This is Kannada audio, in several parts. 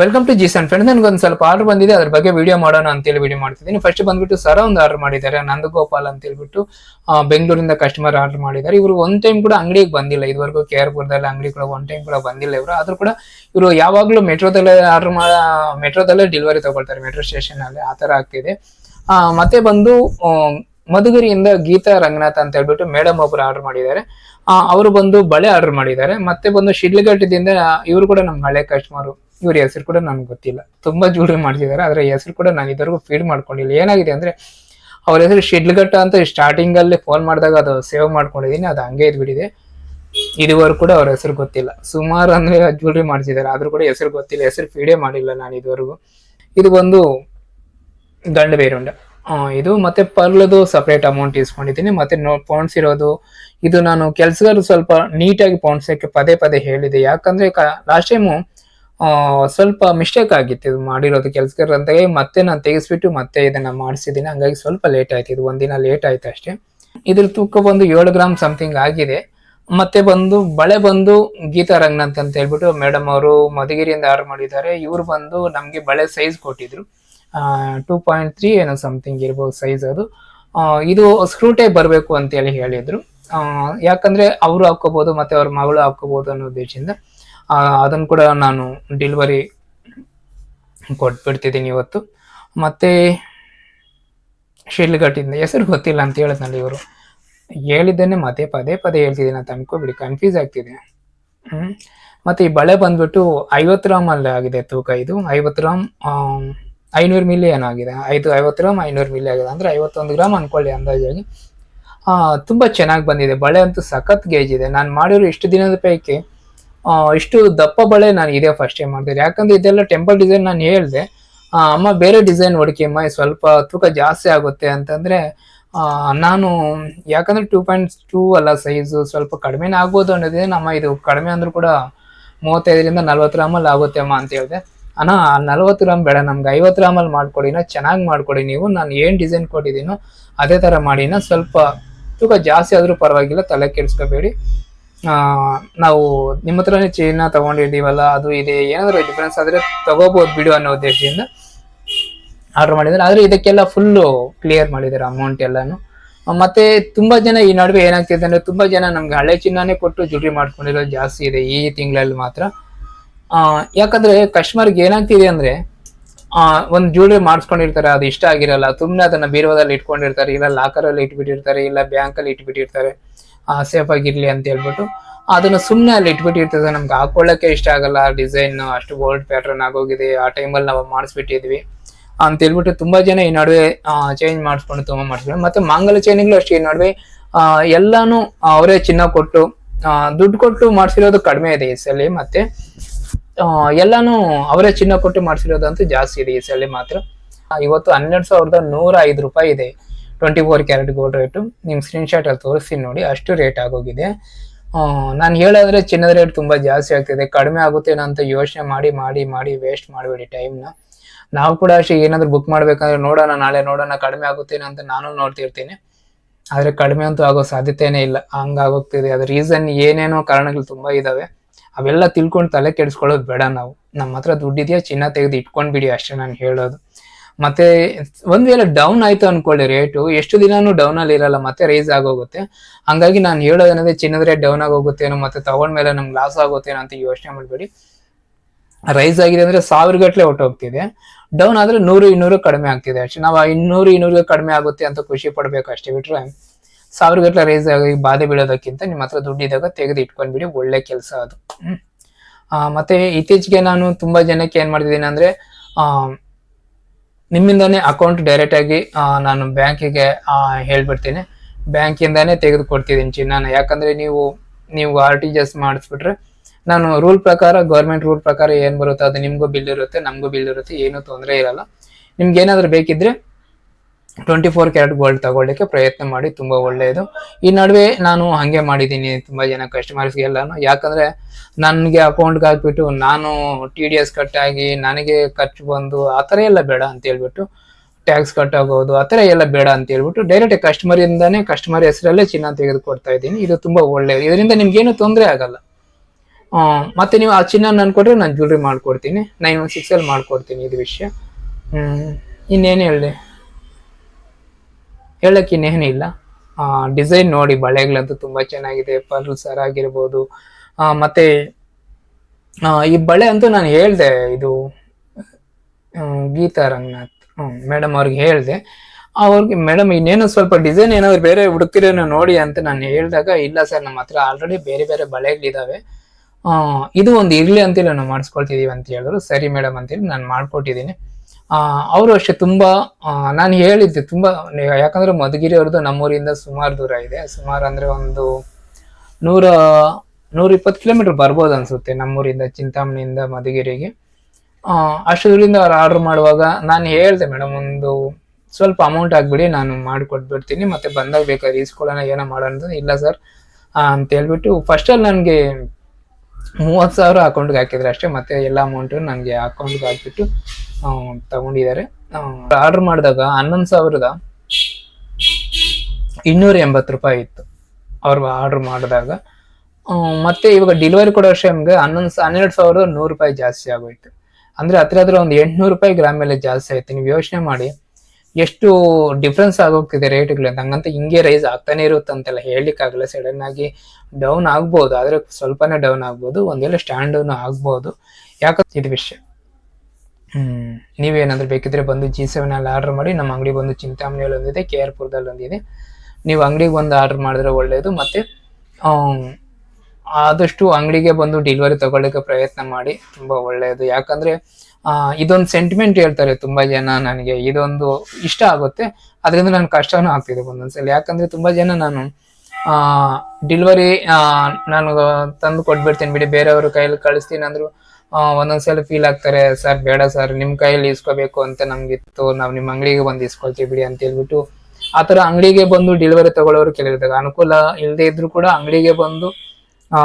Welcome to G sun friend ನನಗೊಂದು ಸ್ವಲ್ಪ ಆರ್ಡರ್ ಬಂದಿದೆ. ಅದ್ರ ಬಗ್ಗೆ ವಿಡಿಯೋ ಮಾಡೋಣ ಅಂತೇಳಿ ವಿಡಿಯೋ ಮಾಡ್ತಿದ್ದೀನಿ. ಫಸ್ಟ್ ಬಂದ್ಬಿಟ್ಟು ಸರ ಒಂದು ಆರ್ಡರ್ ಮಾಡಿದ್ದಾರೆ. ನಂದಗೋಪಾಲ್ ಅಂತ ಹೇಳ್ಬಿಟ್ಟು ಬೆಂಗಳೂರಿಂದ ಕಸ್ಟಮರ್ ಆರ್ಡರ್ ಮಾಡಿದ್ದಾರೆ. ಇವರು ಒನ್ ಟೈಮ್ ಕೂಡ ಅಂಗಡಿಗೆ ಬಂದಿಲ್ಲ. ಇದುವರೆಗೂ ಕೆ ಆರ್ ಪುರದಲ್ಲಿ ಅಂಗಡಿ ಕೂಡ ಒನ್ ಟೈಮ್ ಕೂಡ ಬಂದಿಲ್ಲ ಇವರು. ಆದರೂ ಕೂಡ ಇವರು ಯಾವಾಗಲೂ ಮೆಟ್ರೋದಲ್ಲೇ ಆರ್ಡರ್ ಮಾ, ಮೆಟ್ರೋದಲ್ಲೇ ಡೆಲಿವರಿ ತಗೊಳ್ತಾರೆ. ಮೆಟ್ರೋ ಸ್ಟೇಷನ್ ಅಲ್ಲಿ ಆ ಥರ ಆಗ್ತಿದೆ. ಮತ್ತೆ ಬಂದು ಮಧುಗಿರಿಯಿಂದ ಗೀತಾ ರಂಗನಾಥ್ ಅಂತ ಹೇಳ್ಬಿಟ್ಟು ಮೇಡಮ್ ಒಬ್ಬರು ಆರ್ಡರ್ ಮಾಡಿದ್ದಾರೆ. ಅವರು ಬಂದು ಬಳೆ ಆರ್ಡರ್ ಮಾಡಿದ್ದಾರೆ. ಮತ್ತೆ ಬಂದು ಶಿಡ್ಲಘಟ್ಟದಿಂದ ಇವರು ಕೂಡ ನಮ್ಮ ಹಳೆ ಕಸ್ಟಮರ್ ಇವ್ರ ಹೆಸರು ಕೂಡ ನನ್ಗೆ ಗೊತ್ತಿಲ್ಲ. ತುಂಬಾ ಜೂಡ್ರಿ ಮಾಡ್ತಿದ್ದಾರೆ ಆದ್ರೆ ಹೆಸರು ಕೂಡ ನಾನು ಇದುವರೆಗೂ ಫೀಡ್ ಮಾಡ್ಕೊಂಡಿಲ್ಲ. ಏನಾಗಿದೆ ಅಂದ್ರೆ, ಅವ್ರ ಹೆಸರು ಶಿಡ್ಲಘಟ್ಟ ಅಂತ ಸ್ಟಾರ್ಟಿಂಗ್ ಅಲ್ಲಿ ಫೋನ್ ಮಾಡಿದಾಗ ಅದು ಸೇವ್ ಮಾಡ್ಕೊಂಡಿದ್ದೀನಿ ಅದು ಹಂಗೆ ಇದ್ಬಿಟ್ಟಿದೆ. ಇದುವರೆಗೂ ಕೂಡ ಅವ್ರ ಹೆಸರು ಗೊತ್ತಿಲ್ಲ. ಸುಮಾರು ಅಂದ್ರೆ ಜ್ಯೂಲ್ರಿ ಮಾಡ್ತಿದ್ದಾರೆ ಆದ್ರೂ ಕೂಡ ಹೆಸರು ಗೊತ್ತಿಲ್ಲ, ಹೆಸರು ಫೀಡೇ ಮಾಡಿಲ್ಲ ನಾನು ಇದುವರೆಗೂ. ಇದು ಒಂದು ಗಂಡ ಬೇರುಂಡ. ಇದು ಮತ್ತೆ ಪರ್ಲದು ಸಪ್ರೇಟ್ ಅಮೌಂಟ್ ಇಸ್ಕೊಂಡಿದ್ದೀನಿ, ಮತ್ತೆ ನೋ ಪೌಂಡ್ಸ್ ಇರೋದು, ಇದು ನಾನು ಕೆಲಸಗಾರರು ಸ್ವಲ್ಪ ನೀಟಾಗಿ ಪೌಂಡ್ಸಕ್ಕೆ ಪದೇ ಪದೇ ಹೇಳಿದೆ. ಯಾಕಂದ್ರೆ ಲಾಸ್ಟ್ ಟೈಮು ಸ್ವಲ್ಪ ಮಿಸ್ಟೇಕ್ ಆಗಿತ್ತು ಇದು ಮಾಡಿರೋದು ಹೇಳಿ ಮತ್ತೆ ನಾನು ತೆಗೆಸ್ಬಿಟ್ಟು ಮತ್ತೆ ಇದನ್ನ ಮಾಡಿಸಿದ್ದೀನಿ ಹಂಗಾಗಿ ಸ್ವಲ್ಪ ಲೇಟ್ ಆಯ್ತು. ಇದು ಒಂದಿನ ಲೇಟ್ ಆಯ್ತು ಅಷ್ಟೇ. ಇದ್ರ ತೂಕ ಬಂದು ಏಳು ಗ್ರಾಮ್ ಸಮಥಿಂಗ್ ಆಗಿದೆ. ಮತ್ತೆ ಬಂದು ಬಳೆ ಬಂದು ಗೀತಾ ರಂಗನಾಥ್ ಅಂತ ಹೇಳ್ಬಿಟ್ಟು ಮೇಡಮ್ ಅವರು ಮಧುಗಿರಿಯಿಂದ ಆರ್ಡರ್ ಮಾಡಿದ್ದಾರೆ. ಇವರು ಬಂದು ನಮಗೆ ಬಳೆ ಸೈಜ್ ಕೊಟ್ಟಿದ್ರು. ಟೂ ಪಾಯಿಂಟ್ ತ್ರೀ ಏನೋ ಸಮಥಿಂಗ್ ಇರ್ಬೋದು ಸೈಜ್ ಅದು. ಇದು ಸ್ಕ್ರೂ ಟೈಪ್ ಬರಬೇಕು ಅಂತೇಳಿ ಹೇಳಿದ್ರು. ಯಾಕಂದರೆ ಅವರು ಹಾಕೋಬಹುದು ಮತ್ತೆ ಅವ್ರ ಮಗಳು ಹಾಕೋಬಹುದು ಅನ್ನೋ ಉದ್ದೇಶದಿಂದ. ಅದನ್ನ ಕೂಡ ನಾನು ಡೆಲಿವರಿ ಕೊಟ್ಬಿಡ್ತಿದ್ದೀನಿ ಇವತ್ತು. ಮತ್ತೆ ಶಿಡ್ಲಘಟ್ಟಿಂದ ಹೆಸರು ಗೊತ್ತಿಲ್ಲ ಅಂತ ಹೇಳಿದ್ನಲ್ಲ ಇವರು. ಹೇಳಿದ್ದೇನೆ, ಮತ್ತೆ ಪದೇ ಪದೇ ಹೇಳ್ತಿದ್ದೀನಿ ಅಂತ ಅನ್ಕೋಬಿಡಿ ಕನ್ಫ್ಯೂಸ್ ಆಗ್ತಿದೆ. ಮತ್ತೆ ಈ ಬಳೆ ಬಂದ್ಬಿಟ್ಟು ಐವತ್ತು ಗ್ರಾಮ್ ಅಲ್ಲಿ ಆಗಿದೆ ತೂಕ ಇದು. ಐವತ್ತು ಗ್ರಾಮ್ ಐನೂರು ಮಿಲಿ ಆಗಿದೆ. ಐದು, ಐವತ್ತು ಗ್ರಾಮ್ ಐನೂರು ಮಿಲಿ ಆಗಿದೆ. ಅಂದ್ರೆ ಐವತ್ತೊಂದು ಗ್ರಾಮ್ ಅನ್ಕೊಳ್ಳಿ ಅಂದಾಜಾಗಿ. ತುಂಬಾ ಚೆನ್ನಾಗಿ ಬಂದಿದೆ. ಬಳೆ ಅಂತೂ ಸಖತ್ ಗೇಜ್ ಇದೆ. ನಾನು ಮಾಡಿರೋ ಇಷ್ಟು ದಿನದ ಪೈಕಿ ಇಷ್ಟು ದಪ್ಪ ಬಳೆ ನಾನು ಇದೇ ಫಸ್ಟ್ ಟೈಮ್ ಮಾಡ್ತಿದ್ದೆ ಯಾಕಂದ್ರೆ ಇದೆಲ್ಲ ಟೆಂಪಲ್ ಡಿಸೈನ್ ನಾನು ಹೇಳಿದೆ ಅಮ್ಮ ಬೇರೆ ಡಿಸೈನ್ ಹೊಡಿಕೆಮ್ಮ ಸ್ವಲ್ಪ ತೂಕ ಜಾಸ್ತಿ ಆಗುತ್ತೆ ಅಂತಂದ್ರೆ ನಾನು ಯಾಕಂದ್ರೆ ಟೂ ಪಾಯಿಂಟ್ ಟೂ ಅಲ್ಲ ಸೈಜು ಸ್ವಲ್ಪ ಕಡಿಮೆ ಆಗ್ಬೋದು ಅನ್ನೋದೇ ನಮ್ಮ ಇದು ಕಡಿಮೆ ಅಂದ್ರೂ ಕೂಡ ಮೂವತ್ತೈದರಿಂದ ನಲ್ವತ್ತು ಗ್ರಾಮಲ್ಲಿ ಆಗುತ್ತೆ ಅಮ್ಮ ಅಂತ ಹೇಳಿದೆ. ಅಣ್ಣ, ನಲ್ವತ್ತು ಗ್ರಾಮ್ ಬೇಡ, ನಮ್ಗೆ ಐವತ್ತು ಗ್ರಾಮಲ್ಲಿ ಮಾಡ್ಕೊಡಿನ ಚೆನ್ನಾಗಿ ಮಾಡ್ಕೊಡಿ ನೀವು. ನಾನು ಏನು ಡಿಸೈನ್ ಕೊಟ್ಟಿದ್ದೀನೋ ಅದೇ ಥರ ಮಾಡಿನ ಸ್ವಲ್ಪ ತೂಕ ಜಾಸ್ತಿ ಆದರೂ ಪರವಾಗಿಲ್ಲ, ತಲೆ ಕೆಡಿಸ್ಕೋಬೇಡಿ. ನಾವು ನಿಮ್ಮ ಹತ್ರನೇ ಚಿನ್ನ ತಗೊಂಡಿದ್ದೀವಲ್ಲ, ಅದು ಇದೆ, ಏನಾದರೂ ಡಿಫ್ರೆನ್ಸ್ ಆದರೆ ತಗೋಬಹುದು ಬಿಡು ಅನ್ನೋ ಉದ್ದೇಶದಿಂದ ಆರ್ಡರ್ ಮಾಡಿದ್ದಾರೆ. ಆದರೆ ಇದಕ್ಕೆಲ್ಲ ಫುಲ್ಲು ಕ್ಲಿಯರ್ ಮಾಡಿದ್ದಾರೆ ಅಮೌಂಟ್ ಎಲ್ಲಾನು. ಮತ್ತೆ ತುಂಬಾ ಜನ ಈ ನಡುವೆ ಏನಾಗ್ತಿದೆ ಅಂದ್ರೆ ತುಂಬಾ ಜನ ನಮ್ಗೆ ಹಳೆ ಚಿನ್ನನೇ ಕೊಟ್ಟು ಜುಡ್ರಿ ಮಾಡ್ಕೊಂಡಿರೋದು ಜಾಸ್ತಿ ಇದೆ ಈ ತಿಂಗಳಲ್ಲಿ ಮಾತ್ರ. ಯಾಕಂದ್ರೆ ಕಸ್ಟಮರ್ಗೆ ಏನಾಗ್ತಿದೆ ಅಂದ್ರೆ ಒಂದು ಒಂದ್ ಜ್ಯುವೆಲ್ರಿ ಮಾಡಿಸ್ಕೊಂಡಿರ್ತಾರೆ, ಅದು ಇಷ್ಟ ಆಗಿರಲ್ಲ. ಸುಮ್ಮನೆ ಅದನ್ನ ಬೀರುವದಲ್ಲಿ ಇಟ್ಕೊಂಡಿರ್ತಾರೆ, ಇಲ್ಲ ಲಾಕರಲ್ಲಿ ಇಟ್ಬಿಟ್ಟಿರ್ತಾರೆ, ಇಲ್ಲ ಬ್ಯಾಂಕಲ್ಲಿ ಇಟ್ಬಿಟ್ಟಿರ್ತಾರೆ. ಸೇಫ್ ಆಗಿರ್ಲಿ ಅಂತ ಹೇಳ್ಬಿಟ್ಟು ಅದನ್ನ ಸುಮ್ಮನೆ ಅಲ್ಲಿ ಇಟ್ಬಿಟ್ಟಿರ್ತದೆ. ನಮ್ಗೆ ಹಾಕೊಳ್ಳಕ್ಕೆ ಇಷ್ಟ ಆಗಲ್ಲ. ಡಿಸೈನ್ ಅಷ್ಟು ಬೋಲ್ಡ್ ಪ್ಯಾಟರ್ನ್ ಆಗೋಗಿದೆ. ಆ ಟೈಮಲ್ಲಿ ನಾವು ಮಾಡಿಸ್ಬಿಟ್ಟಿದ್ವಿ ಅಂತ ಹೇಳ್ಬಿಟ್ಟು ತುಂಬಾ ಜನ ಈ ನಡುವೆ ಚೇಂಜ್ ಮಾಡಿಸ್ಕೊಂಡು, ತುಂಬಾ ಮಾಡಿಸ್ಕೊಂಡು ಮತ್ತೆ ಮಂಗಲ ಚೈನ್ಗಳು ಅಷ್ಟೇ ಈ ನಡುವೆ ಎಲ್ಲಾನು ಅವರೇ ಚಿನ್ನ ಕೊಟ್ಟು ದುಡ್ಡು ಕೊಟ್ಟು ಮಾಡಿಸಿರೋದು ಕಡಿಮೆ ಇದೆ ಈ ಸಲ ಮತ್ತೆ ಎಲ್ಲಾನು ಅವರೇ ಚಿನ್ನ ಕೊಟ್ಟು ಮಾಡಿಸಿರೋದಂತೂ ಜಾಸ್ತಿ ಇದೆ ಈ ಸಲ ಮಾತ್ರ. ಇವತ್ತು ಹನ್ನೆರಡು ಸಾವಿರದ ನೂರ ಐದು ರೂಪಾಯಿ ಇದೆ. Twenty four carat gold rate ನಿಮ್ಮ ಸ್ಕ್ರೀನ್ ಶಾಟ್ ಅಲ್ಲಿ ತೋರಿಸ್ತೀನಿ ನೋಡಿ, ಅಷ್ಟು ರೇಟ್ ಆಗೋಗಿದೆ. ನಾನು ಹೇಳೋದ್ರೆ ಚಿನ್ನದ ರೇಟ್ ತುಂಬ ಜಾಸ್ತಿ ಆಗ್ತಿದೆ. ಕಡಿಮೆ ಆಗುತ್ತೆ ಅಂತ ಯೋಚನೆ ಮಾಡಿ ಮಾಡಿ ಮಾಡಿ ವೇಸ್ಟ್ ಮಾಡಬೇಡಿ ಟೈಮ್ನ ನಾವು ಕೂಡ ಅಷ್ಟೇ ಏನಾದರೂ ಬುಕ್ ಮಾಡಬೇಕಂದ್ರೆ ನೋಡೋಣ, ನಾಳೆ ನೋಡೋಣ, ಕಡಿಮೆ ಆಗುತ್ತೇನೋ ಅಂತ ನಾನು ನೋಡ್ತಿರ್ತೀನಿ. ಆದರೆ ಕಡಿಮೆ ಅಂತೂ ಆಗೋ ಸಾಧ್ಯತೆನೇ ಇಲ್ಲ. ಹಂಗಾಗೋಗ್ತಿದೆ. ಅದು ರೀಸನ್ ಏನೇನೋ ಕಾರಣಗಳು ತುಂಬ ಇದ್ದಾವೆ ಅವೆಲ್ಲ ತಿಳ್ಕೊಂಡು ತಲೆ ಕೆಡಿಸ್ಕೊಳ್ಳೋದು ಬೇಡ ನಾವು. ನಮ್ಮ ಹತ್ರ ದುಡ್ಡಿದೆಯಾ ಚಿನ್ನ ತೆಗೆದು ಇಟ್ಕೊಂಡ್ಬಿಡಿ ಅಷ್ಟೇ ನಾನು ಹೇಳೋದು. ಮತ್ತೆ ಒಂದ್ ವೇಳೆ ಡೌನ್ ಆಯ್ತು ಅನ್ಕೊಳ್ಳಿ ರೇಟು ಎಷ್ಟು ದಿನಾನು ಡೌನ್ ಅಲ್ಲಿ ಇರಲ್ಲ ಮತ್ತೆ ರೈಸ್ ಆಗೋಗುತ್ತೆ. ಹಂಗಾಗಿ ನಾನು ಹೇಳೋದೇನಂದ್ರೆ ಚಿನ್ನದ ರೇಟ್ ಡೌನ್ ಆಗೋಗುತ್ತೇನೋ ಮತ್ತೆ ತಗೊಂಡ್ಮೇಲೆ ನಮ್ಗೆ ಲಾಸ್ ಆಗುತ್ತೇನೋ ಅಂತ ಯೋಚನೆ ಮಾಡಬೇಡಿ. ರೈಸ್ ಆಗಿದೆ ಅಂದ್ರೆ ಸಾವಿರ ಗಟ್ಲೆ ಹೊಟ್ಟೋಗ್ತಿದೆ ಡೌನ್ ಆದ್ರೆ ನೂರು ಇನ್ನೂರು ಕಡಿಮೆ ಆಗ್ತಿದೆ. ಅಷ್ಟೇ ನಾವು ಇನ್ನೂರು ಇನ್ನೂರು ಕಡಿಮೆ ಆಗುತ್ತೆ ಅಂತ ಖುಷಿ ಪಡ್ಬೇಕು ಅಷ್ಟೇ ಬಿಟ್ರೆ ಸಾವಿರ ಗಟ್ಲೆ ರೈಸ್ ಆಗಿ ಬಾಧೆ ಬೀಳೋದಕ್ಕಿಂತ ನಿಮ್ಮ ಹತ್ರ ದುಡ್ಡಿದ್ದಾಗ ತೆಗೆದು ಇಟ್ಕೊಂಡ್ಬಿಡಿ ಒಳ್ಳೆ ಕೆಲಸ ಅದು. ಮತ್ತೆ ಇತ್ತೀಚೆಗೆ ನಾನು ತುಂಬಾ ಜನಕ್ಕೆ ಏನ್ ಮಾಡ್ತಿದ್ದೀನಿ ಅಂದ್ರೆ ಆ, ನಿಮ್ಮಿಂದಾನೇ ಅಕೌಂಟ್ ಡೈರೆಕ್ಟ್ ಆಗಿ ನಾನು ಬ್ಯಾಂಕಿಗೆ ಹೇಳ್ಬಿಡ್ತೀನಿ. ಬ್ಯಾಂಕಿಂದಾನೇ ತೆಗೆದುಕೊಡ್ತಿದ್ದೀನಿ ಚಿನ್ನ ಯಾಕಂದ್ರೆ ನೀವು ನೀವು ಆರ್ ಟಿ ಜಿ ಮಾಡಿಸ್ಬಿಟ್ರೆ ನಾನು ರೂಲ್ ಪ್ರಕಾರ ಗೌರ್ಮೆಂಟ್ ರೂಲ್ ಪ್ರಕಾರ ಏನು ಬರುತ್ತೆ ಅದು ನಿಮಗೂ ಬಿಲ್ ಇರುತ್ತೆ, ನಮಗೂ ಬಿಲ್ ಇರುತ್ತೆ, ಏನೂ ತೊಂದರೆ ಇರಲ್ಲ. ನಿಮ್ಗೆ ಏನಾದರೂ ಬೇಕಿದ್ರೆ ಟ್ವೆಂಟಿ ಫೋರ್ ಕ್ಯಾರೆಟ್ ಗೋಲ್ಡ್ ತಗೊಳ್ಳಿಕ್ಕೆ ಪ್ರಯತ್ನ ಮಾಡಿ ತುಂಬಾ ಒಳ್ಳೆಯದು. ಈ ನಡುವೆ ನಾನು ಹಂಗೆ ಮಾಡಿದ್ದೀನಿ ತುಂಬಾ ಜನ ಕಸ್ಟಮರ್ಸ್ಗೆ ಎಲ್ಲಾನು. ಯಾಕಂದ್ರೆ ನನಗೆ ಅಕೌಂಟ್ಗೆ ಹಾಕ್ಬಿಟ್ಟು ನಾನು ಟಿ ಡಿ ಎಸ್ ಕಟ್ಟಾಗಿ ನನಗೆ ಖರ್ಚು ಬಂದು ಆ ಥರ ಎಲ್ಲ ಬೇಡ ಅಂತ ಹೇಳ್ಬಿಟ್ಟು ಟ್ಯಾಕ್ಸ್ ಕಟ್ ಆಗೋದು, ಆ ಥರ ಎಲ್ಲ ಬೇಡ ಅಂತ ಹೇಳ್ಬಿಟ್ಟು ಡೈರೆಕ್ಟ್ ಕಸ್ಟಮರ್ ಇಂದಾನೆ ಕಸ್ಟಮರ್ ಹೆಸರಲ್ಲೇ ಚಿನ್ನ ತೆಗೆದುಕೊಡ್ತಾ ಇದ್ದೀನಿ. ಇದು ತುಂಬಾ ಒಳ್ಳೆಯದು. ಇದರಿಂದ ನಿಮ್ಗೇನು ತೊಂದರೆ ಆಗಲ್ಲ. ಮತ್ತೆ ನೀವು ಆ ಚಿನ್ನ ನಾನು ಕೊಟ್ಟರೆ ನಾನು ಜ್ಯುವೆಲ್ರಿ ಮಾಡ್ಕೊಡ್ತೀನಿ. ನೈನ್ ಒನ್ ಸಿಕ್ಸಲ್ಲಿ ಮಾಡಿಕೊಡ್ತೀನಿ ಇದು ವಿಷಯ. ಇನ್ನೇನು ಹೇಳಿ? ಹೇಳಕ್ಕೆ ಇನ್ನೇನು ಇಲ್ಲ. ಡಿಸೈನ್ ನೋಡಿ ಬಳೆಗಳಂತೂ ತುಂಬಾ ಚೆನ್ನಾಗಿದೆ ಪರ್ಲ್ ಸರ್ ಆಗಿರ್ಬೋದು. ಮತ್ತೆ ಈ ಬಳೆ ಅಂತೂ ನಾನು ಹೇಳ್ದೆ, ಇದು ಗೀತಾ ರಂಗನಾಥ್ ಮೇಡಮ್ ಅವ್ರಿಗೆ ಹೇಳ್ದೆ. ಅವ್ರಿಗೆ ಮೇಡಮ್ ಇನ್ನೇನು ಸ್ವಲ್ಪ ಡಿಸೈನ್ ಏನಾದ್ರು ಬೇರೆ ಹುಡುಕಿರೇನೋ ನೋಡಿ ಅಂತ ನಾನು ಹೇಳಿದಾಗ, ಇಲ್ಲ ಸರ್ ನಮ್ಮ ಹತ್ರ ಆಲ್ರೆಡಿ ಬೇರೆ ಬೇರೆ ಬಳೆಗಳಿದ್ದಾವೆ ಇದು ಒಂದು ಇರ್ಲಿ ಅಂತೇಳಿ ನಾವು ಮಾಡಿಸ್ಕೊಳ್ತಿದೀವಿ ಅಂತ ಹೇಳಿದ್ರು. ಸರಿ ಮೇಡಮ್ ಅಂತೇಳಿ ನಾನು ಮಾಡ್ಕೊಟ್ಟಿದ್ದೀನಿ. ಅವರು ಅಷ್ಟೇ ತುಂಬಾ ನಾನು ಹೇಳಿದ್ದೆ ತುಂಬಾ ಯಾಕಂದ್ರೆ ಮಧುಗಿರಿ ಅವ್ರದ್ದು ನಮ್ಮೂರಿಂದ ಸುಮಾರು ದೂರ ಇದೆ. ಸುಮಾರು ಅಂದ್ರೆ ಒಂದು ನೂರ ನೂರ ಇಪ್ಪತ್ತು ಕಿಲೋಮೀಟರ್ ಬರ್ಬೋದು ಅನ್ಸುತ್ತೆ ನಮ್ಮೂರಿಂದ ಚಿಂತಾಮಣಿಯಿಂದ ಮಧುಗಿರಿಗೆ. ಆ, ಅಷ್ಟು ಅವ್ರು ಆರ್ಡರ್ ಮಾಡುವಾಗ ನಾನು ಹೇಳ್ದೆ ಮೇಡಮ್ ಒಂದು ಸ್ವಲ್ಪ ಅಮೌಂಟ್ ಆಗ್ಬಿಡಿ ನಾನು ಮಾಡಿಕೊಟ್ಬಿಡ್ತೀನಿ ಮತ್ತೆ ಬಂದಾಗ ಬೇಕಾದ್ರೆ ಈಸ್ಕೊಳ್ಳೋಣ ಏನೋ ಮಾಡೋಣ ಇಲ್ಲ ಸರ್ ಅಂತ ಹೇಳ್ಬಿಟ್ಟು ಫಸ್ಟಲ್ಲಿ ನನಗೆ ಮೂವತ್ತು ಸಾವಿರ ಅಕೌಂಟ್ಗೆ ಹಾಕಿದ್ರೆ ಅಷ್ಟೇ ಮತ್ತೆ ಎಲ್ಲ ಅಮೌಂಟು ನನಗೆ ಅಕೌಂಟ್ಗೆ ಹಾಕ್ಬಿಟ್ಟು ಆ, ತಗೊಂಡಿದ್ದಾರೆ. ಆರ್ಡರ್ ಮಾಡಿದಾಗ ಹನ್ನೊಂದು ಸಾವಿರದ ಇನ್ನೂರ ಎಂಬತ್ತು ರೂಪಾಯಿ ಇತ್ತು. ಅವ್ರು ಆರ್ಡರ್ ಮಾಡಿದಾಗ ಮತ್ತೆ ಇವಾಗ ಡೆಲಿವರಿ ಕೊಡೋ ಶೇಮ್ಗೆ ಹನ್ನೊಂದು ಹನ್ನೆರಡು ಸಾವಿರದ ನೂರು ರೂಪಾಯಿ ಜಾಸ್ತಿ ಆಗೋಯ್ತು. ಅಂದ್ರೆ ಹತ್ರ ಹತ್ರ ಒಂದು ಎಂಟ್ನೂರು ರೂಪಾಯಿ ಗ್ರಾಮ್ ಮೇಲೆ ಜಾಸ್ತಿ ಆಯ್ತು. ನೀವು ಯೋಚನೆ ಮಾಡಿ, ಎಷ್ಟು ಡಿಫ್ರೆನ್ಸ್ ಆಗೋಗ್ತಿದೆ ರೇಟ್ಗಳು ಹಂಗಂತ ಹಿಂಗೆ ರೈಸ್ ಆಗ್ತಾನೆ ಇರುತ್ತೆ ಅಂತೆಲ್ಲ ಹೇಳಲಿಕ್ಕಾಗಲ್ಲ. ಸಡನ್ ಆಗಿ ಡೌನ್ ಆಗ್ಬೋದು, ಆದ್ರೆ ಸ್ವಲ್ಪನೇ ಡೌನ್ ಆಗ್ಬೋದು, ಒಂದೆಲ್ಲ ಸ್ಟ್ಯಾಂಡ್ ಆಗ್ಬೋದು. ಯಾಕಂದ್ರೆ ಇದು ವಿಷಯ. ಹ್ಮ್. ನೀವೇನಾದ್ರೂ ಬೇಕಿದ್ರೆ ಬಂದು ಜಿ ಸೆವೆನ್ ಅಲ್ಲಿ ಆರ್ಡರ್ ಮಾಡಿ, ನಮ್ಮ ಅಂಗಡಿ ಬಂದು ಚಿಂತಾಮಣಿಯಲ್ಲಿ ಒಂದಿದೆ ಕೆ ಆರ್ ಪುರದಲ್ಲಿ ಒಂದಿದೆ ನೀವು ಅಂಗಡಿಗೆ ಬಂದು ಆರ್ಡರ್ ಮಾಡಿದ್ರೆ ಒಳ್ಳೆಯದು ಮತ್ತೆ ಆದಷ್ಟು ಅಂಗಡಿಗೆ ಬಂದು ಡಿಲಿವರಿ ತಗೊಳ್ಳಿಕ್ಕೆ ಪ್ರಯತ್ನ ಮಾಡಿ, ತುಂಬಾ ಒಳ್ಳೆಯದು ಯಾಕಂದ್ರೆ ಇದೊಂದು ಸೆಂಟಿಮೆಂಟ್ ಹೇಳ್ತಾರೆ ತುಂಬಾ ಜನ ನನಗೆ, ಇದೊಂದು ಇಷ್ಟ ಆಗುತ್ತೆ ಅದರಿಂದ ನಾನು ಕಷ್ಟನೂ ಆಗ್ತಿದೆ ಒಂದೊಂದ್ಸಲ. ಯಾಕಂದ್ರೆ ತುಂಬಾ ಜನ ನಾನು ಡಿಲಿವರಿ ನಾನು ತಂದು ಕೊಟ್ಬಿಡ್ತೀನಿ ಬಿಡಿ, ಬೇರೆಯವ್ರ ಕೈಯಲ್ಲಿ ಕಳಿಸ್ತೀನಿ ಅಂದ್ರು ಒಂದೊಂದ್ಸಲ ಫೀಲ್ ಆಗ್ತಾರೆ, ಸರ್, ಬೇಡ ಸರ್, ನಿಮ್ ಕೈಯಲ್ಲಿ ಇಸ್ಕೋಬೇಕು ಅಂತ ನಮ್ಗಿತ್ತು, ನಾವು ನಿಮ್ಮ ಅಂಗಡಿಗೆ ಬಂದು ಇಸ್ಕೊಳ್ತೀವಿ ಬಿಡಿ ಅಂತ ಹೇಳ್ಬಿಟ್ಟು ಆತರ ಅಂಗಡಿಗೆ ಬಂದು ಡೆಲಿವರಿ ತಗೊಳ್ಳೋರು ಕೆಲವಿದಾಗ ಅನುಕೂಲ ಇಲ್ಲದೆ ಇದ್ರು ಕೂಡ ಅಂಗಡಿಗೆ ಬಂದು, ಆ,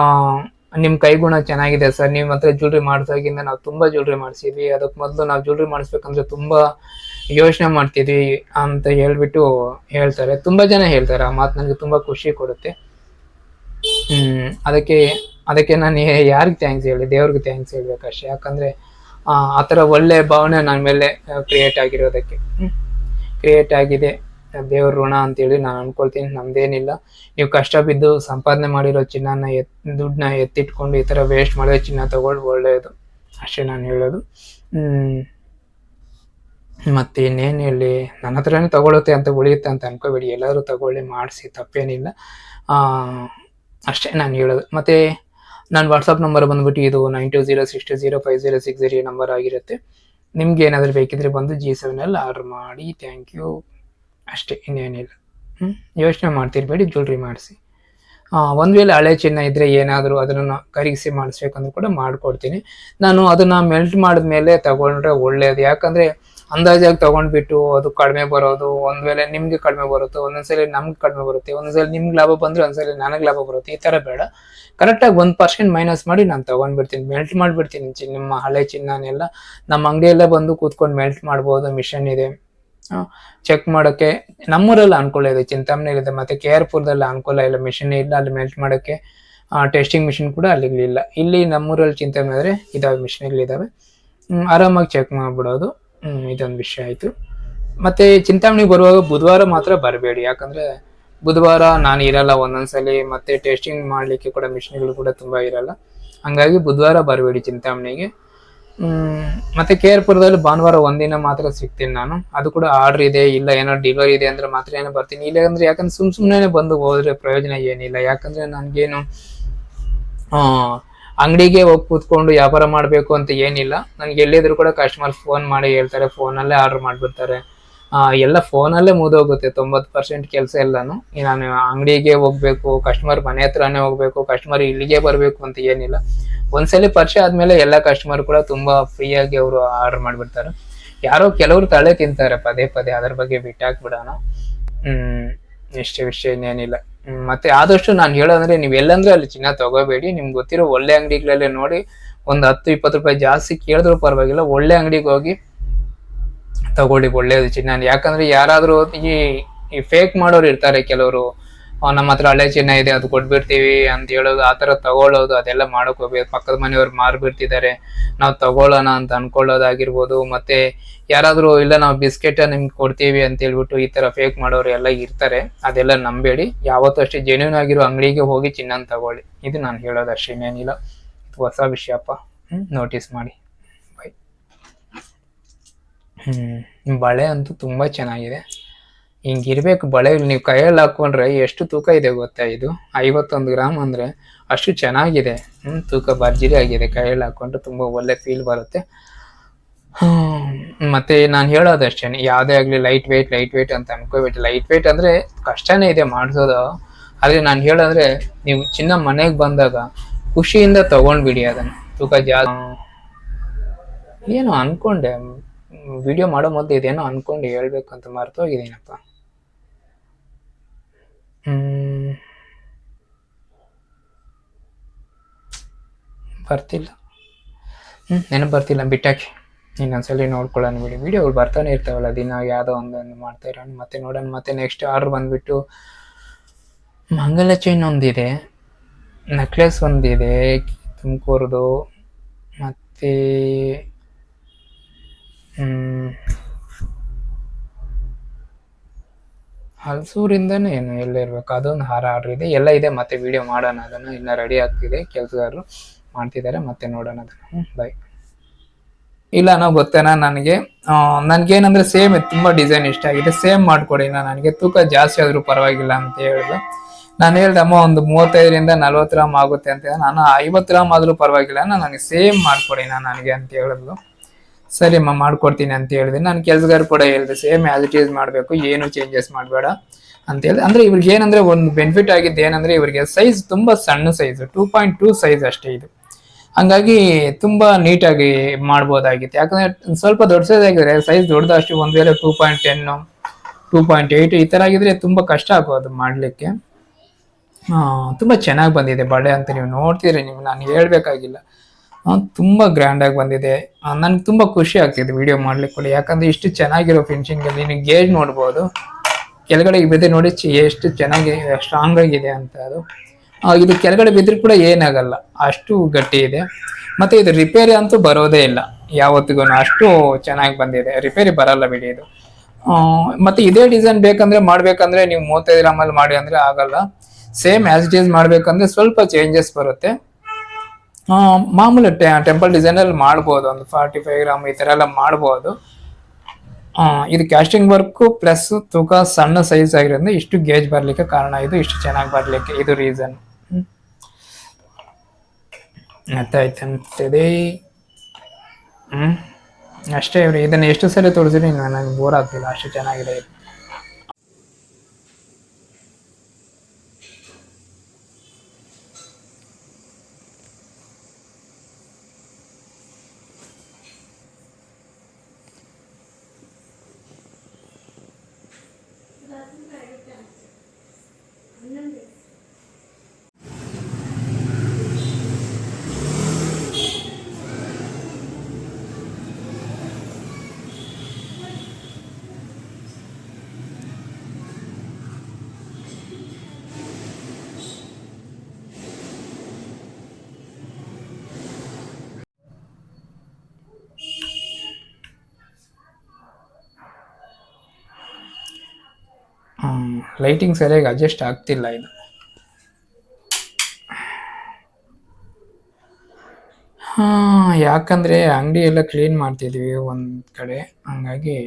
ನಿಮ್ ಕೈಗುಣ ಚೆನ್ನಾಗಿದೆ ಸರ್ ನಿಮ್ ಹತ್ರ ಜ್ಯುವೆಲ್ರಿ ಮಾಡಿಸೋಗಿಂದ ನಾವು ತುಂಬಾ ಜ್ಯುವೆಲ್ರಿ ಮಾಡಿಸಿದ್ವಿ ಅದಕ್ಕೆ ಮೊದಲು ನಾವು ಜ್ಯುವೆಲ್ರಿ ಮಾಡಿಸ್ಬೇಕಂದ್ರೆ ತುಂಬಾ ಯೋಚನೆ ಮಾಡ್ತಿದ್ವಿ ಅಂತ ಹೇಳ್ಬಿಟ್ಟು ಹೇಳ್ತಾರೆ. ತುಂಬಾ ಜನ ಹೇಳ್ತಾರೆ, ಆ ಮಾತು ನನಗೆ ತುಂಬಾ ಖುಷಿ ಕೊಡುತ್ತೆ. ಹ್ಮ್, ಅದಕ್ಕೆ ಅದಕ್ಕೆ ನಾನು ಯಾರಿಗೆ ಥ್ಯಾಂಕ್ಸ್ ಹೇಳಿ? ದೇವ್ರಿಗೆ ಥ್ಯಾಂಕ್ಸ್ ಹೇಳ್ಬೇಕಷ್ಟೇ ಯಾಕಂದ್ರೆ, ಆ ಥರ ಒಳ್ಳೆ ಭಾವನೆ ನನ್ನ ಮೇಲೆ ಕ್ರಿಯೇಟ್ ಆಗಿರೋದಕ್ಕೆ. ಕ್ರಿಯೇಟ್ ಆಗಿದೆ. ದೇವ್ರ ಋಣ ಅಂತೇಳಿ ನಾನು ಅನ್ಕೊಳ್ತೀನಿ. ನಮ್ದೇನಿಲ್ಲ. ನೀವು ಕಷ್ಟ ಬಿದ್ದು ಸಂಪಾದನೆ ಮಾಡಿರೋ ಚಿನ್ನನ ಎತ್, ದುಡ್ಡನ್ನ ಎತ್ತಿಟ್ಕೊಂಡು ಈ ಥರ ವೇಸ್ಟ್ ಮಾಡಿರೋ ಚಿನ್ನ ತಗೊಳ್ಳಿ ಒಳ್ಳೆಯದು ಅಷ್ಟೇ ನಾನು ಹೇಳೋದು. ಮತ್ತೆ ಇನ್ನೇನು ಹೇಳಿ? ನನ್ನ ಹತ್ರನೇ ತಗೊಳುತ್ತೆ ಅಂತ ಉಳಿಯುತ್ತೆ ಅಂತ ಅನ್ಕೋಬೇಡಿ. ಎಲ್ಲರೂ ತಗೊಳ್ಳಿ, ಮಾಡಿಸಿ, ತಪ್ಪೇನಿಲ್ಲ. ಅಷ್ಟೇ ನಾನು ಹೇಳೋದು. ಮತ್ತೆ ನನ್ನ ವಾಟ್ಸಪ್ ನಂಬರ್ ಬಂದ್ಬಿಟ್ಟು ಇದು nine two zero six two zero five zero six zero number ಆಗಿರುತ್ತೆ. ನಿಮ್ಗೆ ಏನಾದರೂ ಬೇಕಿದ್ರೆ ಬಂದು ಜಿ ಸೆವೆನಲ್ಲಿ ಆರ್ಡರ್ ಮಾಡಿ ಥ್ಯಾಂಕ್ ಯು ಅಷ್ಟೇ, ಇನ್ನೇನಿಲ್ಲ. ಹ್ಞೂ ಯೋಚನೆ ಮಾಡ್ತಿರ್ಬೇಡಿ ಜ್ಯುವೆಲ್ರಿ ಮಾಡಿಸಿ. ಒಂದು ವೇಳೆ ಹಳೆ ಚಿನ್ನ ಇದ್ರೆ ಏನಾದರೂ ಅದನ್ನು ಕರಗಿಸಿ ಮಾಡಿಸ್ಬೇಕಂದ್ರೂ ಕೂಡ ಮಾಡಿಕೊಡ್ತೀನಿ. ನಾನು ಅದನ್ನು ಮೆಲ್ಟ್ ಮಾಡಿದ್ಮೇಲೆ ತಗೊಂಡ್ರೆ ಒಳ್ಳೆಯದು ಯಾಕಂದ್ರೆ ಅಂದಾಜಾಗಿ ತಗೊಂಡ್ಬಿಟ್ಟು ಅದು ಕಡಿಮೆ ಬರೋದು, ಒಂದ್ ವೇಳೆ ನಿಮ್ಗೆ ಕಡಿಮೆ ಬರುತ್ತೆ ಒಂದೊಂದ್ಸಲಿ ನಮ್ಗೆ ಕಡಿಮೆ ಬರುತ್ತೆ ಒಂದೊಂದ್ಸಲಿ ನಿಮ್ಗೆ ಲಾಭ ಬಂದ್ರೆ ಒಂದ್ಸಲಿ ನನಗೆ ಲಾಭ ಬರುತ್ತೆ, ಈ ತರ ಬೇಡ. ಕರೆಕ್ಟಾಗಿ ಒಂದ್ ಪರ್ಸೆಂಟ್ ಮೈನಸ್ ಮಾಡಿ ನಾನು ತಗೊಂಡ್ಬಿಡ್ತೀನಿ ಮೆಲ್ಟ್ ಮಾಡ್ಬಿಡ್ತೀನಿ ನಿಮ್ಮ ಹಳೆ ಚಿನ್ನನೆಲ್ಲ. ನಮ್ಮ ಅಂಗಡಿಯೆಲ್ಲ ಬಂದು ಕೂತ್ಕೊಂಡು ಮೆಲ್ಟ್ ಮಾಡ್ಬೋದು ಮಿಷನ್ ಇದೆ. ಚೆಕ್ ಮಾಡೋಕ್ಕೆ ನಮ್ಮೂರಲ್ಲಿ ಅನುಕೂಲ ಇದೆ ಚಿಂತಾಮಣಿಲಿದೆ ಮತ್ತೆ ಕೆ ಆರ್ ಪುರದಲ್ಲಿ ಅನುಕೂಲ ಇಲ್ಲ ಮಿಷನ್ ಇಲ್ಲ, ಅಲ್ಲಿ ಮೆಲ್ಟ್ ಮಾಡೋಕ್ಕೆ ಟೆಸ್ಟಿಂಗ್ ಮಿಷಿನ್ ಕೂಡ ಅಲ್ಲಿಗಳಿಲ್ಲ ಇಲ್ಲಿ ನಮ್ಮೂರಲ್ಲಿ ಚಿಂತಾಮಣಿ ಆದರೆ ಇದಾವೆ ಮಿಷಿನ್ಗಳಿದ್ದಾವೆ ಆರಾಮಾಗಿ ಚೆಕ್ ಮಾಡ್ಬಿಡೋದು. ಇದೊಂದು ವಿಷಯ ಆಯಿತು. ಮತ್ತೆ ಚಿಂತಾಮಣಿಗೆ ಬರುವಾಗ ಬುಧವಾರ ಮಾತ್ರ ಬರಬೇಡಿ. ಯಾಕಂದ್ರೆ ಬುಧವಾರ ನಾನು ಇರಲ್ಲ ಒಂದೊಂದ್ಸಲಿ ಮತ್ತೆ ಟೆಸ್ಟಿಂಗ್ ಮಾಡಲಿಕ್ಕೆ ಕೂಡ ಮಿಷಿನ್ಗಳು ಕೂಡ ತುಂಬಾ ಇರಲ್ಲ. ಹಂಗಾಗಿ ಬುಧವಾರ ಬರಬೇಡಿ ಚಿಂತಾಮಣಿಗೆ. ಹ್ಮ್, ಮತ್ತೆ ಕೇರ್ಪುರದಲ್ಲಿ ಭಾನುವಾರ ಒಂದಿನ ಮಾತ್ರ ಸಿಗ್ತೀನಿ ನಾನು. ಅದು ಕೂಡ ಆರ್ಡರ್ ಇದೆ ಇಲ್ಲ ಏನೋ ಡೆಲಿವರಿ ಇದೆ ಅಂದ್ರೆ ಮಾತ್ರ ಏನೋ ಬರ್ತೀನಿ. ಇಲ್ಲ ಅಂದ್ರೆ ಯಾಕಂದ್ರೆ ಸುಮ್ ಸುಮ್ಮನೆ ಬಂದು ಹೋದ್ರೆ ಪ್ರಯೋಜನ ಏನಿಲ್ಲ. ಯಾಕಂದ್ರೆ ನನ್ಗೇನು ಅಂಗಡಿಗೆ ಹೋಗಿ ಕೂತ್ಕೊಂಡು ವ್ಯಾಪಾರ ಮಾಡಬೇಕು ಅಂತ ಏನಿಲ್ಲ. ನನಗೆ ಎಲ್ಲಿದ್ರು ಕೂಡ ಕಸ್ಟಮರ್ ಫೋನ್ ಮಾಡಿ ಹೇಳ್ತಾರೆ ಫೋನಲ್ಲೇ ಆರ್ಡರ್ ಮಾಡಿಬಿಡ್ತಾರೆ. ಎಲ್ಲ ಫೋನಲ್ಲೇ ಮುಗಿದೋಗುತ್ತೆ ತೊಂಬತ್ತು ಪರ್ಸೆಂಟ್ ಕೆಲಸ ಎಲ್ಲಾನು. ನಾನು ಅಂಗಡಿಗೆ ಹೋಗ್ಬೇಕು ಕಸ್ಟಮರ್ ಮನೆ ಹತ್ರನೇ ಹೋಗ್ಬೇಕು ಕಸ್ಟಮರ್ ಇಲ್ಲಿಗೆ ಬರಬೇಕು ಅಂತ ಏನಿಲ್ಲ. ಒಂದ್ಸಲಿ ಪರಿಚಯ ಆದ್ಮೇಲೆ ಎಲ್ಲ ಕಸ್ಟಮರ್ ಕೂಡ ತುಂಬಾ ಫ್ರೀಯಾಗಿ ಅವರು ಆರ್ಡರ್ ಮಾಡಿಬಿಡ್ತಾರೆ. ಯಾರೋ ಕೆಲವರು ತಲೆ ತಿಂತಾರೆ ಪದೇ ಪದೇ, ಅದ್ರ ಬಗ್ಗೆ ಬಿಟ್ಟಾಕ್ಬಿಡೋಣ. ಇಷ್ಟೇ ವಿಷಯ ಇನ್ನೇನಿಲ್ಲ. ಮತ್ತೆ ಆದಷ್ಟು ನಾನು ಹೇಳೋದಂದ್ರೆ ನೀವು ಎಲ್ಲಂದ್ರೆ ಅಲ್ಲಿ ಚಿನ್ನ ತಗೋಬೇಡಿ. ನಿಮ್ಗೆ ಗೊತ್ತಿರೋ ಒಳ್ಳೆ ಅಂಗಡಿಗಳಲ್ಲೇ ನೋಡಿ, ಒಂದು ಹತ್ತು, ಇಪ್ಪತ್ತು ರೂಪಾಯಿ ಜಾಸ್ತಿ ಕೇಳಿದ್ರು ಪರವಾಗಿಲ್ಲ, ಒಳ್ಳೆ ಅಂಗಡಿಗೆ ಹೋಗಿ ತಗೊಳ್ಳಿ ಒಳ್ಳೇದು ಚಿನ್ನ. ಯಾಕಂದ್ರೆ ಯಾರಾದರೂ ಈ ಈ ಫೇಕ್ ಮಾಡೋರು ಇರ್ತಾರೆ ಕೆಲವರು. ನಮ್ಮ ಹತ್ರ ಹಳೆ ಚಿನ್ನ ಇದೆ, ಅದು ಕೊಟ್ಬಿಡ್ತೀವಿ ಅಂತ ಹೇಳೋದು, ಆ ಥರ ತಗೊಳ್ಳೋದು, ಅದೆಲ್ಲ ಮಾಡೋಕೆ ಹೋಗ್ಬೇಕು ಪಕ್ಕದ ಮನೆಯವ್ರು ಮಾರ್ಬಿಡ್ತಿದ್ದಾರೆ. ನಾವು ತಗೊಳ್ಳೋಣ ಅಂತ ಅನ್ಕೊಳ್ಳೋದಾಗಿರ್ಬೋದು. ಮತ್ತೆ ಯಾರಾದರೂ ಇಲ್ಲ, ನಾವು ಬಿಸ್ಕೆಟ ನಿಮ್ಗೆ ಕೊಡ್ತೀವಿ ಅಂತ ಹೇಳ್ಬಿಟ್ಟು ಈ ತರ ಫೇಕ್ ಮಾಡೋರು ಎಲ್ಲ ಇರ್ತಾರೆ. ಅದೆಲ್ಲ ನಂಬೇಡಿ. ಯಾವತ್ತೂ ಅಷ್ಟೇ ಜೆನ್ಯೂನ್ ಆಗಿರೋ ಅಂಗಡಿಗೆ ಹೋಗಿ ಚಿನ್ನ ತಗೊಳ್ಳಿ. ಇದು ನಾನು ಹೇಳೋದು ಅಷ್ಟೇ ಇನ್ನೇನಿಲ್ಲ ಇದು ಹೊಸ ವಿಷಯಪ್ಪ. ನೋಟಿಸ್ ಮಾಡಿ. ಬೈ ಹ್ಞೂ ಬಳೆ ಅಂತೂ ತುಂಬಾ ಚೆನ್ನಾಗಿದೆ. ಹಿಂಗಿರ್ಬೇಕು ಬಳೆಯಲ್ಲಿ ನೀವು ಕೈಯಲ್ಲಿ ಹಾಕೊಂಡ್ರೆ ಎಷ್ಟು ತೂಕ ಇದೆ ಗೊತ್ತಾ ಇದು? ಐವತ್ತೊಂದು ಗ್ರಾಮ್ ಅಂದ್ರೆ ಅಷ್ಟು ಚೆನ್ನಾಗಿದೆ. ಹ್ಞೂ ತೂಕ ಭರ್ಜರಿ ಆಗಿದೆ. ಕೈಯಲ್ಲಿ ಹಾಕೊಂಡ್ರೆ ತುಂಬಾ ಒಳ್ಳೆ ಫೀಲ್ ಬರುತ್ತೆ. ಮತ್ತೆ ನಾನು ಹೇಳೋದಷ್ಟೇ ಯಾವುದೇ ಆಗಲಿ ಲೈಟ್ ವೆಯ್ಟ್ ಲೈಟ್ ವೆಯ್ಟ್ ಅಂತ ಅನ್ಕೋಬೇಡಿ. ಲೈಟ್ ವೆಯ್ಟ್ ಅಂದ್ರೆ ಕಷ್ಟನೇ ಇದೆ ಮಾಡಿಸೋದು. ಆದರೆ ನಾನು ಹೇಳೋದ್ರೆ ನೀವು ಚಿನ್ನ ಮನೆಗೆ ಬಂದಾಗ ಖುಷಿಯಿಂದ ತಗೊಂಡ್ಬಿಡಿ ಅದನ್ನ. ತೂಕ ಜಾಸ್ತಿ. ಏನೋ ಅನ್ಕೊಂಡೆ. ವಿಡಿಯೋ ಮಾಡೋ ಮೊದಲು ಇದೇನೋ ಅನ್ಕೊಂಡು. ಹೇಳ್ಬೇಕು ಅಂತ ಮರ್ತೋಗಿದ್ದೀನಪ್ಪ. ಬರ್ತಿಲ್ಲ. ಹ್ಞೂ ನೆನಪು ಬರ್ತಿಲ್ಲ. ಬಿಟ್ಟಾಕಿ. ಇನ್ನೊಂದ್ಸಲಿ ನೋಡ್ಕೊಳ್ಳೋಣ ಬಿಡಿ. ವೀಡಿಯೋಗಳು ಬರ್ತಾನೆ ಇರ್ತಾವಲ್ಲ, ದಿನ ಯಾವುದೋ ಒಂದೊಂದು ಮಾಡ್ತಾ ಇರೋಣ. ಮತ್ತೆ ನೋಡೋಣ. ಮತ್ತೆ ನೆಕ್ಸ್ಟ್ ಆರ್ಡ್ರ್ ಬಂದುಬಿಟ್ಟು ಮಂಗಲ ಚೈನ್ ಒಂದಿದೆ ನೆಕ್ಲೆಸ್ ಒಂದಿದೆ, ತುಮಕೂರ್ದು, ಮತ್ತೆ ಹಲ್ಸೂರಿಂದನೇ ಏನು, ಎಲ್ಲ ಇರಬೇಕು? ಅದೊಂದು ಹಾರ ಆರ್ಡರ್ ಇದೆ ಎಲ್ಲ ಇದೆ, ಮತ್ತೆ ವಿಡಿಯೋ ಮಾಡೋಣ ಅದನ್ನು. ಇನ್ನ ರೆಡಿ ಆಗ್ತಿದೆ. ಕೆಲಸಗಾರರು ಮಾಡ್ತಿದ್ದಾರೆ. ಮತ್ತೆ ನೋಡೋಣ ಅದನ್ನು. ಬೈ ಇಲ್ಲ, ನಾವು ಗೊತ್ತೇನಾ ನನಗೆ? ನನಗೇನಂದ್ರೆ ಸೇಮ್ ತುಂಬಾ ಡಿಸೈನ್ ಇಷ್ಟ ಆಗಿದೆ. ಸೇಮ್ ಮಾಡ್ಕೊಡಿ. ನಾ ನನಗೆ ತೂಕ ಜಾಸ್ತಿ ಆದ್ರೂ ಪರವಾಗಿಲ್ಲ ಅಂತ ಹೇಳಿದ್ರು ನಾನು ಹೇಳ್ದೆ, ಅಮ್ಮ, ಒಂದು ಮೂವತ್ತೈದರಿಂದ ನಲ್ವತ್ತು ಗ್ರಾಮ್ ಆಗುತ್ತೆ ಅಂತ. ಹೇಳಿದೆ. ನಾನು ಐವತ್ತು ಗ್ರಾಮ್ ಆದರೂ ಪರವಾಗಿಲ್ಲ. ನಾನು ನನಗೆ ಸೇಮ್ ಮಾಡ್ಕೊಡಿ. ನಾ ನನಗೆ ಅಂತ ಹೇಳಿದ್ಲು. ಸರಿ ಅಮ್ಮ, ಮಾಡ್ಕೊಡ್ತೀನಿ ಅಂತ ಹೇಳಿದೆ. ನಾನು ಕೆಲಸಗಾರ ಕೂಡ ಹೇಳಿದೆ, ಸೇಮ್ ಆಸ್ ಇಟ್ ಈಸ್ ಮಾಡಬೇಕು, ಏನು ಚೇಂಜಸ್ ಮಾಡಬೇಡ ಅಂತ ಹೇಳಿದೆ. ಅಂದ್ರೆ ಇವ್ರಿಗೆ ಏನಂದ್ರೆ ಒಂದು ಬೆನಿಫಿಟ್ ಆಗಿದ್ದು ಏನಂದ್ರೆ ಇವರಿಗೆ ಸೈಜ್ ತುಂಬಾ ಸಣ್ಣ size two point two size ಅಷ್ಟೇ ಇದು. ಹಂಗಾಗಿ ತುಂಬಾ ನೀಟಾಗಿ ಮಾಡ್ಬೋದಾಗಿತ್ತು. ಯಾಕಂದ್ರೆ ಸ್ವಲ್ಪ ದೊಡ್ಡ ಸೈಜ್ ಆಗಿದ್ರೆ ಸೈಜ್ ದೊಡ್ಡದಷ್ಟು ಒಂದ್ ವೇಳೆ two point ten two point eight ಈ ಥರ ಆಗಿದ್ರೆ ತುಂಬಾ ಕಷ್ಟ ಆಗೋದು ಮಾಡ್ಲಿಕ್ಕೆ. ತುಂಬ ಚೆನ್ನಾಗಿ ಬಂದಿದೆ ಬಳೆ ಅಂತ ನೀವು ನೋಡ್ತೀರಿ ನೀವು, ನಾನು ಹೇಳ್ಬೇಕಾಗಿಲ್ಲ. ತುಂಬಾ ಗ್ರ್ಯಾಂಡ್ ಆಗಿ ಬಂದಿದೆ. ನನಗೆ ತುಂಬ ಖುಷಿ ಆಗ್ತಿದೆ ವಿಡಿಯೋ ಮಾಡ್ಲಿಕ್ಕೆ ಕೂಡ. ಯಾಕಂದ್ರೆ ಇಷ್ಟು ಚೆನ್ನಾಗಿರೋ ಫಿನಿಶಿಂಗ್ ಅಲ್ಲಿ ನೀವು ಗೇಜ್ ನೋಡ್ಬೋದು. ಕೆಳಗಡೆ ಬಿದ್ದೆ ನೋಡಿ ಎಷ್ಟು ಚೆನ್ನಾಗಿ ಸ್ಟ್ರಾಂಗ್ ಆಗಿದೆ ಅಂತ ಅದು. ಇದು ಕೆಳಗಡೆ ಬಿದ್ದರೂ ಕೂಡ ಏನಾಗಲ್ಲ. ಅಷ್ಟು ಗಟ್ಟಿ ಇದೆ. ಮತ್ತೆ ಇದು ರಿಪೇರಿ ಅಂತೂ ಬರೋದೇ ಇಲ್ಲ. ಯಾವತ್ತಿಗೂ ಅಷ್ಟು ಚೆನ್ನಾಗಿ ಬಂದಿದೆ. ರಿಪೇರಿ ಬರಲ್ಲ ಬಿಡಿ ಇದು. ಮತ್ತೆ ಇದೇ ಡಿಸೈನ್ ಬೇಕಂದ್ರೆ ಮಾಡ್ಬೇಕಂದ್ರೆ ನೀವು ಮೂವತ್ತೈದು ಗ್ರಾಮಲ್ಲಿ ಮಾಡಿ ಅಂದ್ರೆ ಆಗಲ್ಲ. ಸೇಮ್ ಇಟ್ ಈಸ್ ಮಾಡ್ಬೇಕಂದ್ರೆ ಸ್ವಲ್ಪ ಚೇಂಜಸ್ ಬರುತ್ತೆ. ಮಾಮೂಲಿ ಟೆಂಪಲ್ ಡಿಸೈನ್ ಅಲ್ಲಿ ಮಾಡ್ಬೋದು, ಒಂದು ಫಾರ್ಟಿ ಫೈವ್ ಗ್ರಾಮ್ ಈ ತರ ಎಲ್ಲ ಮಾಡ್ಬೋದು. ಇದು ಕ್ಯಾಸ್ಟಿಂಗ್ ವರ್ಕ್ ಪ್ಲಸ್ ತೂಕ ಸಣ್ಣ ಸೈಜ್ ಆಗಿರೋದ್ರಿಂದ ಇಷ್ಟು ಗೇಜ್ ಬರ್ಲಿಕ್ಕೆ ಕಾರಣ ಇದು, ಇಷ್ಟು ಚೆನ್ನಾಗಿ ಬರ್ಲಿಕ್ಕೆ ಇದು ರೀಸನ್ ಅಂತಿದೆ. ಹ್ಮ್. ಅಷ್ಟೇ ಇವ್ರಿ, ಇದನ್ನ ಎಷ್ಟು ಸರಿ ತೋರಿಸಿದ್ರೆ ನನಗೆ ಬೋರ್ ಆಗ್ತಿಲ್ಲ, ಅಷ್ಟು ಚೆನ್ನಾಗಿದೆ. ಲೈಟಿಂಗ್ ಸರಿಯಾಗಿ ಅಡ್ಜಸ್ಟ್ ಆಗ್ತಿಲ್ಲ ಇದು. ಹಾ ಯಾಕಂದ್ರೆ ಅಂಗಡಿ ಎಲ್ಲ ಕ್ಲೀನ್ ಮಾಡ್ತಿದ್ವಿ ಒಂದು ಕಡೆ. ಹಂಗಾಗಿ